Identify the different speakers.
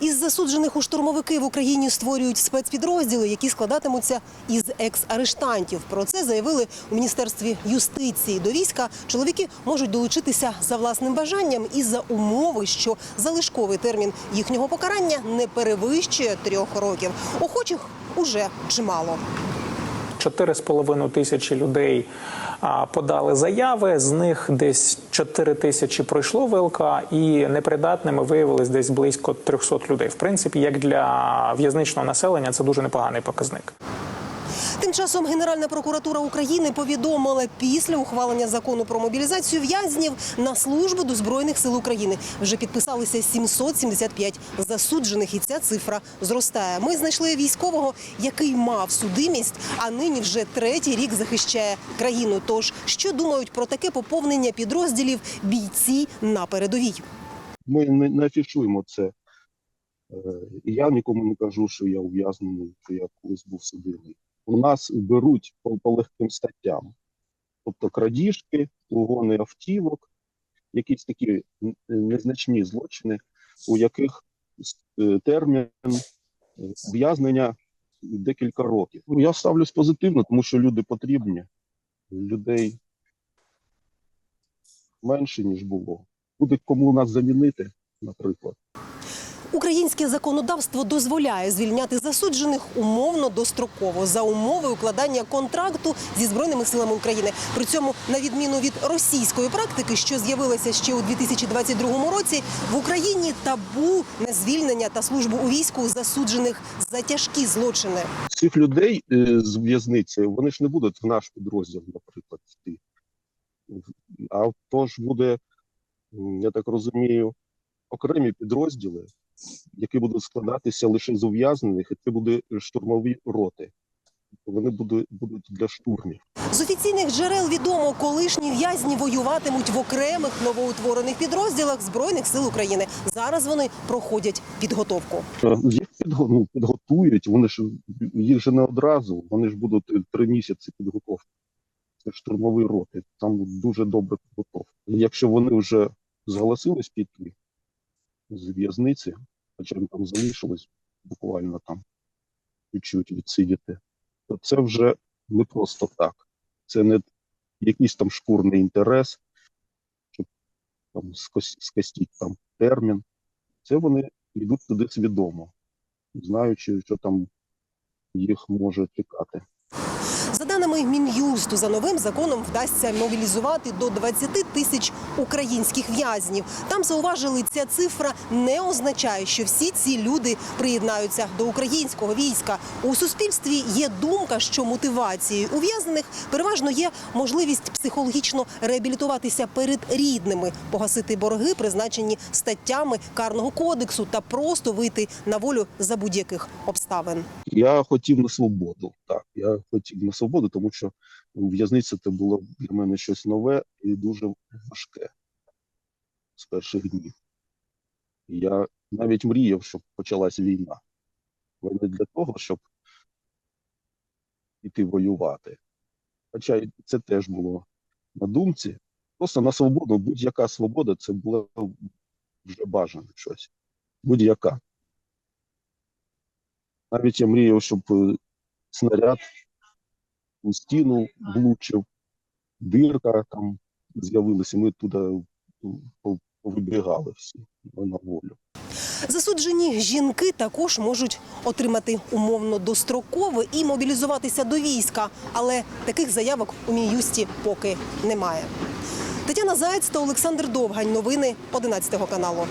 Speaker 1: Із засуджених у штурмовики в Україні створюють спецпідрозділи, які складатимуться із екс-арештантів. Про це заявили у міністерстві юстиції. До війська чоловіки можуть долучитися за власним бажанням і за умови, що залишковий термін їхнього покарання не перевищує трьох років. Охочих уже чимало.
Speaker 2: 4,5 тисячі людей подали заяви. З них десь 4 тисячі пройшло ВЛК, і непридатними виявилось десь близько 300 людей. В принципі, як для в'язничного населення, це дуже непоганий показник.
Speaker 1: Тим часом Генеральна прокуратура України повідомила після ухвалення закону про мобілізацію в'язнів на службу до збройних сил України. Вже підписалися 775 засуджених, і ця цифра зростає. Ми знайшли військового, який мав судимість, а нині вже третій рік захищає країну. Тож що думають про таке поповнення підрозділів бійці на передовій?
Speaker 3: Ми не, афішуємо це. Е, І я нікому не кажу, що я ув'язнений, що я колись був судимий. У нас беруть по, по легким статтям, тобто крадіжки, угони автівок, якісь такі незначні злочини, у яких е, термін е, ув'язнення декілька років. Ну, Я ставлюсь позитивно, тому що люди потрібні, людей менше, ніж було. Буде кому нас замінити, наприклад.
Speaker 1: Українське законодавство дозволяє звільняти засуджених умовно достроково за умови укладання контракту зі збройними силами України. При цьому, на відміну від російської практики, що з'явилася ще у 2022 році, в Україні табу на звільнення та службу у війську засуджених за тяжкі злочини.
Speaker 3: Цих людей е, з в'язниці вони ж не будуть в наш підрозділ, наприклад, йти. А то ж буде, я так розумію, окремі підрозділи, які будуть складатися лише з ув'язнених, і це буде штурмові роти. Вони будуть, будуть для штурмів.
Speaker 1: З офіційних джерел відомо, колишні в'язні воюватимуть в окремих новоутворених підрозділах збройних сил України. Зараз вони проходять підготовку.
Speaker 3: Е, Їх підго- ну, підготують, вони ж їх же не одразу, вони ж будуть е, три місяці підготовки. Це штурмові роти, там дуже добра підготовка. Якщо вони вже зголосились піти з в'язниці, хоча там залишилось буквально там чуть-чуть відсидіти, то це вже не просто так. Це не якийсь там шкурний інтерес, щоб там скостіть там термін. Це вони йдуть туди свідомо, знаючи, що там їх може чекати.
Speaker 1: За даними Мін'юсту, за новим законом вдасться мобілізувати до 20 тисяч українських в'язнів. Там зауважили, ця цифра не означає, що всі ці люди приєднаються до українського війська. У суспільстві є думка, що мотивацією ув'язнених переважно є можливість психологічно реабілітуватися перед рідними, погасити борги, призначені статтями карного кодексу, та просто вийти на волю за будь-яких обставин.
Speaker 3: Я хотів на свободу. Так, я хотів на свободу, тому що в'язниця це було для мене щось нове і дуже важке з перших днів. Я навіть мріяв, щоб почалась війна. Але не для того, щоб іти воювати. Хоча це теж було на думці. Просто на свободу, будь-яка свобода це було вже бажане щось. Будь-яка. Навіть я мріяв, щоб е, снаряд у стіну влучив, дирка там з'явилася, ми туди по- повибігали всі на волю.
Speaker 1: Засуджені жінки також можуть отримати умовно дострокове і мобілізуватися до війська, але таких заявок у мін'юсті поки немає. Тетяна Заєць та Олександр Довгань. Новини 11 каналу.